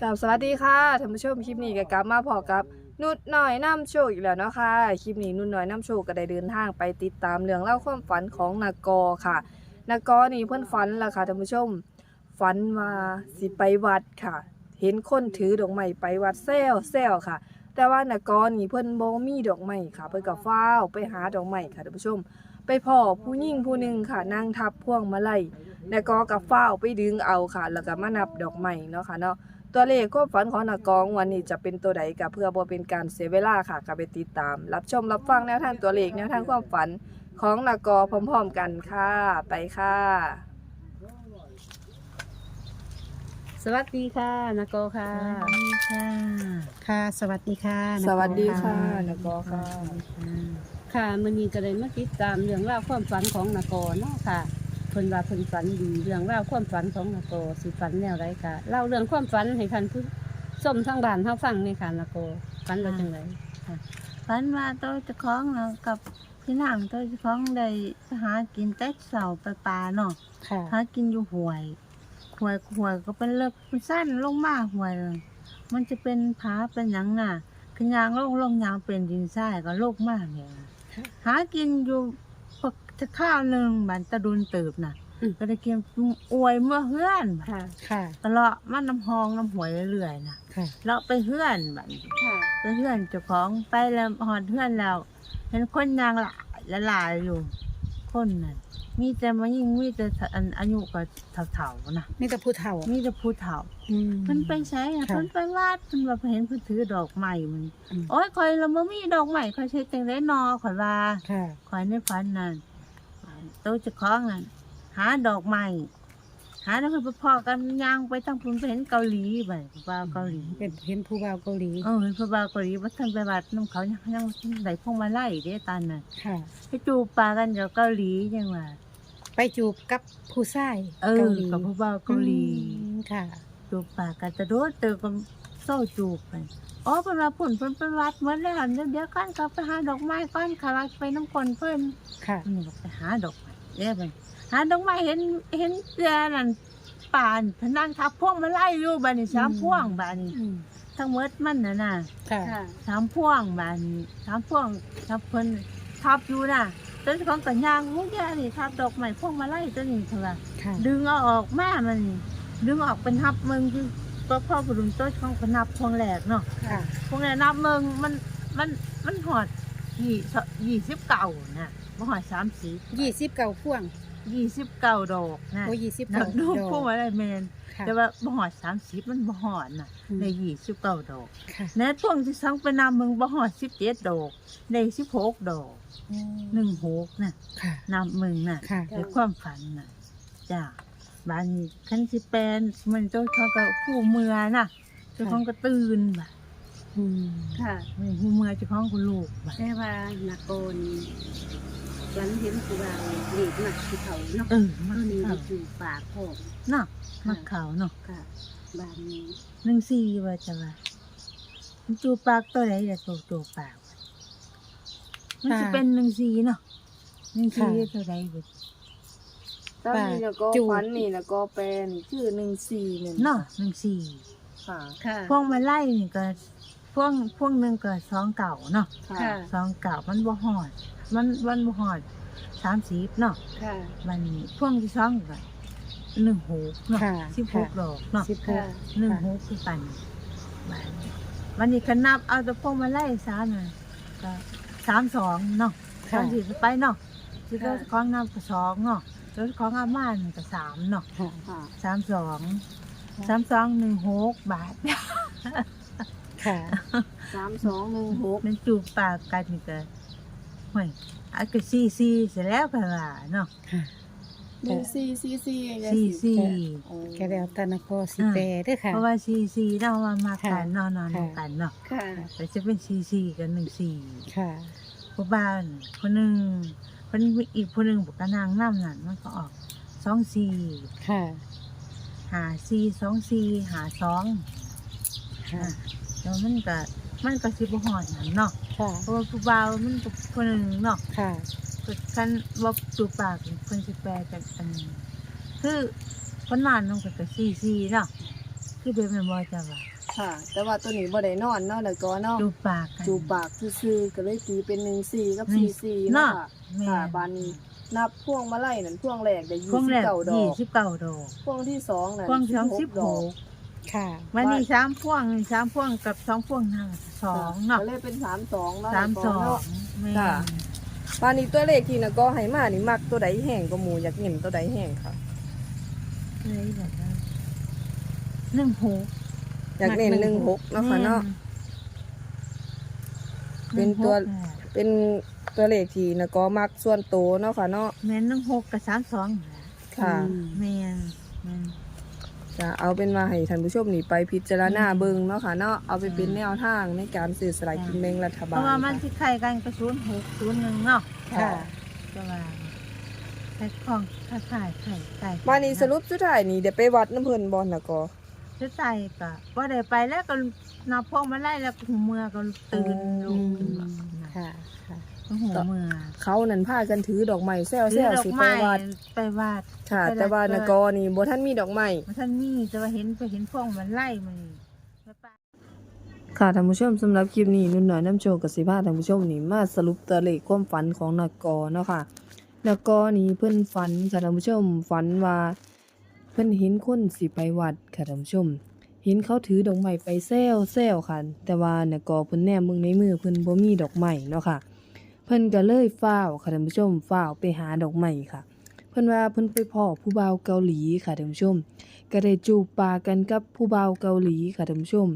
กับสวัสดีค่ะท่านผู้ชมคลิปนี้ก็กลับมาพอกับนุดหน่อยน้ำโชคอีกแล้วเนาะค่ะคลิปนี้นุดหน่อยน้ำโชคก็ได้เดินทางไปติดตามเรื่องเล่าความฝันของนากอค่ะนากอนี่เพิ่อนฝันล่ะค่ะท่านผู้ชมฝันว่าสิไปวัดค่ะ เห็นคนถือดอกไม้ไปวัดแซวแซวค่ะ แต่ว่านากอนี่เพิ่อนบ่มีดอกไม้ค่ะ เพิ่นก็ฟ้าวไปหาดอกไม้ค่ะท่านผู้ชม ไปพ่อผู้หญิงผู้หนึ่งค่ะนั่งทับพวงมาลัยนากอกับฟ้าวไปดึงเอาค่ะ แล้วก็มานับดอกไม้เนาะค่ะเนาะตัวเลขความฝันของนากองวันนี้จะเป็นตัวใดกับเพื่อบ่เป็นการเสียเวลาค่ะก็ไปติดตาม รับชมรับฟังแนวทางตัวเลขแนวทางความฝันของนากอพร้อมๆกันค่ะไปค่ะ สวัสดีค่ะนาโกค่ะสวัสดีค่ะ ค่ะ สวัสดีค่ะสวัสดีค่ะนนากอค่ะ ค่ะมันนี้ก็เลยมาติดตามเรื่องราวความฝันของนาโกเนาะค่ะเพิ่นว่าเพิ่นฝันดีเรื่องราวความฝันของนาโกสิฝันแนวไรค่ะเล่าเรื่องความฝันให้ท่านผู้ชมทางบ้านเฮาฟังนี่ค่ะนาโกฝันว่าจังไดฝันว่าโตัวเจะคล้าของเรากับพี่นางโตัวเจะคล้าของได้ไปหากินแต่เสาไปปลาเนาะค่ะหากินอยู่ห่วยห่วยห่วยก็เป็นเลิกมันสั้นลงมาห่วยเลยมันจะเป็นผาเป็นหยังน่ะคือยางลงลงยางเป็นดินทรายก็โลกมากเนี่ย หากินอยู่ปกจะข้าวหนึ่งบันตะดุนเติบน่ะก็ได้เกียมอวยเมื่อเฮือนค่ะ ค่ะก็เลาะมันน้ำหองน้ำหวยเรื่อยๆน่ะค่ะ เลาะไปเฮือนบัดนี้ค่ะ ไปเพื่อนเจ้าของไปแล้วหอดเพื่อนแล้วเห็นคนยางหลายละลายอยู่ คนนั่น มีแต่มายิ่งมีแต่อันอายุก็เถ่าๆนะมีแต่ผู้เฒ่ามีแต่ผู้เฒ่าอืมเพิ่นไปใช้อะค่ะเพิ่นไปวาดเพิ่นว่าเห็นเพิ่นถือดอกไม้มันอืมโอ้ยคอยเราบ่มีดอกไม้คอยใช้จังได๋นอข่อยว่าค่ะข่อยในฝันนั่นโตะเจ้าของนั่นหาดอกไม้ หาแล้วเพิ่นไปพอกันย่างไปทั้งเพิ่นไปเห็นเกาหลีบัดว่าเกาหลีเป็นเห็นผู้บ่าวเกาหลีเออเห็นพระบาเกาหลีว่าท่านไปวัดน้ำเขายังยังได้พวงมาไล่เด้ตันน่ะค่ะ ไปจูบปลากันอยู่เกาหลียังว่าไปจูบกับผู้ชายเออเกาหลีกับพระบาเกาหลีอืมค่ะ จูบปลากันจะโดดเตอกันโซ่จูบไปอ๋อเพิ่นว่าผุ่นเพิ่นไปวัดเหมือนแล้วเดี๋ยวเดี๋ยวกันก็ไปหาดอกไม้ก่อนค่ะว่าไปน้ำคนเพิ่นค่ะเพิ่นบอกไปหาดอกไม้เด้อไป หาดอกไม้เห็นเห็นเสือนั่นป่านพนังทับพวงมาไล่อยู่บัดนี้สามพวงบัดนี้อืมทั้งหมดมันน่ะน่ะค่ะ ค่ะสามพ่วงบานสามพ่วงทับเพิ่นทับอยู่น่ะต้นของกัญญางมุกแย่นี่ทับดอกไม้พวงมาไล่ต้นนี้เถอะค่ะ ดึงเอาออกมามันนี่ดึงออกเป็นทับมึงคือตัวพ่อผู้ดุมต้นของเป็นนับพวงแหลกเนาะค่ะ พวงแหลกนับมึงมันมันมันหอดยี่สยี่สิบเก่าน่ะบ่หอดสามสิบยี่สิบเก่าพ่วง ยี่สิบเก่าดอกน่ะโอ้ยี่สิบนัเก่าบดูดอกพวงมาไล่แมนค่ะ แต่ว่าบ่หอดสามสิบมันบ่หอดน่ะอืม ในยี่สิบเก่าดอกค่ะแน่พวงที่สังไปนำมึงบ่หอดสิบเจ็ดดอกในสิบหกดอกหนึ่งหกน่ะค่ะ นำมึงน่ะค่ะ ในความฝันน่ะจ้าบ้านนี้คันสิแปนมันเจ้าเขาก็ผู้เมือน่ะเจ้าของก็ตื่นบ่ะอืมค่ะ ผู้เมือเจ้าของก็ลูกบ่ะแต่ว่านาโกนี่ ฝันเห็นผู้บ่าวเด็กหนักที่เขาเนาะเออมัเอนอนี่เขาอยู่ปากพ่อเนาะมักเขาเนาะค่ะบ้านนี้หนึ่งสี่ว่าจะว่ามันจูปากตัวไหนจะตัวจูปากวะมันจะเป็นหนึ่งสี่เนาะหนึ่งสี่ตัวไหนเบิดตอนนี้นากอฝันนี่นากอแปลนี่คือหนึ่งสี่หนึ่งเนาะหนึ่งสี่ค่ะค่ะพวงมาไล่นี่ก็พวงพวงหนึ่งก็สองเก่าเนาะค่ะค่ะสองเก่ามันบ่หอด มันมันบ่หอดสามสิบเนาะค่ะ มันพวงที่สองก็หนึ่งหกเนาะค่ะสิบหกค่ะ ดอกเนาะสิบหก หนึ่งหกคือกันบัดนี้วันนี้ก็นับเอาแต่พวงมาไล่สามน่ะก็สามสองเนาะค่ะ สามสี่ไปเนาะที่ก็ค่ะของนับก็สองเนาะแล้วของอาม่านก็สามเนาะค่ะ ค่ะสามสองสามสองหนึ่งหกบาท ค่ะ สามสองหนึ่งหกมันจูบปากกันนี่ก็ ห่วยอาก็ซีซีเสร็จแล้วกันว่าเนาะค่ะหนึ่งสี่สี่สี่ซีซีโอ้แกแล้วตานครสิแปรเด้วยค่ะเพราะว่าซีซีเรามามากันค่ะนอนนอนค่ะกันเนาะค่ะแต่จะเป็นซีซีกันหนึ่งสี่ค่ะผู้บ้านคนหนึ่งคนอีกคนหนึ่งบอกกนางน้ำนั่นมันก็ออกสองสี่ค่ะหาสี่สองสี่หาสองค่ะแล้วมันก็ มันก็สิบหอดนั่นเนาะค่ะ เพราะว่าผู้บ่าวมันก็คนหนึ่งเนาะค่ะ ก็คันบอกจูบปากคนสิแปลกันอันคือคนนอนลงไปก็ซีซีเนาะคือเป็นแม่นบ่จ้ะว่าค่ะ แต่ว่าตัวนี้บ่ได้นอนเนาะนากอเนาะจูบปากกัน จูบปากซื่อๆก็เลยตีเป็น14กับหนึ่ง44เนาะค่ะแม่ค่ะบานนี้นับพวงมาลัยนั่นพวงแรกได้พวงแรก29ดอยี่กสิบเก้าดอกพวงที่สองนั่นพวงสองสิบ16ดหอกก ค่ะวันนี้สามพวงสามพวงกับสองพวงนั่งสองเนาะก็เลยเป็น32เนาะสามสองเนาะแม่ค่ะบานนี้ตัวเลขที่นากอให้มานี่มักตัวใดแห้งก็หมู่อยากเห็นตัวใดแห้งค่ะ เลยแบบว่าหนึ่งหก อยากเน้น16เนาะค่ะเนาะ เป็นตัวหนึ่งหกเป็นตัวเลขที่นากอมักส่วนโตวเนาะค่ะเนาะ แม่นหนึ่งหกกับสามสองนั่นแหละค่ะอืมแม่นแม่น จะเอาเป็นว่าให้ท่านผู้ชมนี่ไปพิจารณาอืมเบิ่งเนาะค่ะเนาะเอาไปเป็นอืมแนวทางในการซื้อสลากกินแบ่งรัฐเพบาลราะว่ามันค่ะที่ไข่กันกระสุนหกศูนย์หนึ่งเนาะค่ะจะว่าไข่ของไข่ไข่ไข่ไข่บ้านนี้สรุปสุดท้ายนี่เดี๋ยวไปวัดน้ำเพิ่นบ่นากอจะใส่ก็ว่าได้ไปแล้วก็นับพวงมาไล่แล้วก็หูเมื่อก็ตื่นลุกขึ้นมาค่ะค่ะ หูเมื่อเขานั่นพากันถือดอกไม้แซวซื้แซอวดอกสิไปไม้วัดไปวัดค่ะไปแต่ว่าวัดนากอนี่บ่ทันมีดอกไม้มันท่านมีแต่ว่าเห็นไปเห็นพวงมันไล่มันแล้วไปค่ะท่านผู้ชมสำหรับคลิปนี้นุ่นน้อยน้ำโชคกับสิพาท่านผู้ชมนี่มาสรุปตัวเลขความฝันของนากอเนาะค่ะนากอนี่เพิ่นฝันค่ะท่านผู้ชมฝันว่าเพิ่นเห็นคนสิไปวัดค่ะท่านผู้ชม เห็นเขาถือดอกไม้ไปแซวแซวค่ะ แต่ว่านากอเพิ่นแนมมึงในมือเพิ่นบ่มีดอกไม้เนาะค่ะเพิ่นก็เลยฟ้าวค่ะท่านผู้ชมฟ้าวไปหาดอกไม้ค่ะ เพิ่นว่าเพิ่นไปพ้อผู้บ่าวเกาหลีค่ะท่านผู้ชม ก็ได้จูบปากกันกับผู้บ่าวเกาหลีค่ะท่านผู้ชม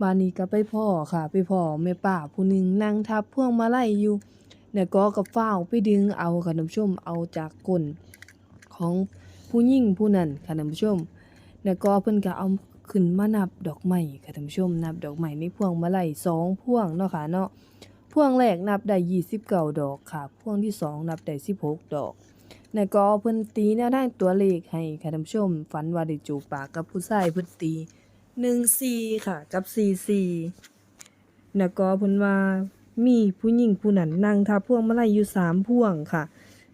บานนี้ก็ไปพ่อค่ะ ไปพ่อแม่ป้าผู้หนึ่งนั่งทับพวงมาลัยอยู่เนี่ยก็กับฟ้าวไปดึงเอาค่ะท่านผู้ชมเอาจากก้นของผู้หญิงผู้นั้นค่ะท่านผู้ชมเนี่ยก็เพิ่นก็เอาขึ้นมานับดอกไม้ค่ะท่านผู้ชมนับดอกไม้ในพวงมาลัยสองพวงเนาะค่ะเนาะ พวงแรกนับได้ 29 ดอกค่ะ พวงที่สองนับได้ 16 ดอกเนี่ยก็เพิ่นตีแนวทางตัวเลขให้ค่ะท่านผู้ชม ฝันว่าได้จูบปากกับผู้ชายเพิ่นตีหนึ่งสี่ค่ะ กับสี่สี่แล้วก็เพิ่นว่ามีผู้หญิงผู้นั้นนั่งทับพวงมาลัยอยู่สามพวงค่ะ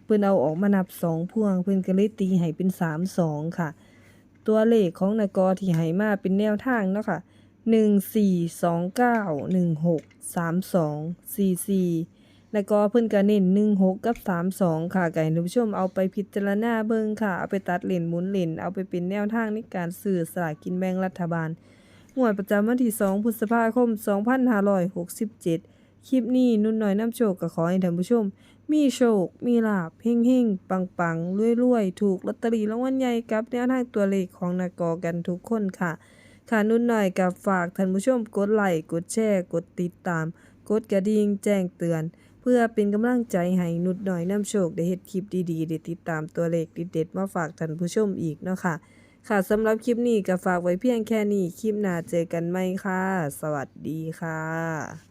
เพิ่นเอาออกมานับสองพวง เพิ่นก็เลยตีให้เป็นสามสองค่ะ ตัวเลขของนากอที่ให้มาเป็นแนวทางเนาะค่ะ หนึ่งสี่สองเก้าหนึ่งหกสามสองสี่สี่แล้วก็เพิ่นก็เน้นหนึ่งหกกับสามสองค่ะไก่ท่านผู้ชมเอาไปพิจารณาเบิ่งค่ะ เอาไปตัดเหรียญหมุนเหรียญเอาไปเป็นแนวทางในการซื้อสลากกินแบ่งรัฐบาลงวดประจำวันที่2พฤษภาคม2567คลิปนี้นุ่นน้อยน้ำโชคก็ขอให้ท่านผู้ชม มีโชค มีลาภเฮ่งๆ ปังๆรวยๆ ถูกลอตเตอรี่รางวัลใหญ่กับแนวทางตัวเลขของนากอกันทุกคนค่ะ ค่ะนุ่นหน่อยกับฝากท่านผู้ชมกดไลค์กดแชร์กดติดตาม กดกระดิ่งแจ้งเตือน เพื่อเป็นกำลังใจให้นุ่นหน่อยน้ำโชคได้เฮ็ดคลิปดีๆได้ติดตามตัวเลขเด็ดๆมาฝากท่านผู้ชมอีกเนาะค่ะ ค่ะสำหรับคลิปนี้ก็ฝากไว้เพียงแค่นี้คลิปหน้าเจอกันไหมค่ะ สวัสดีค่ะ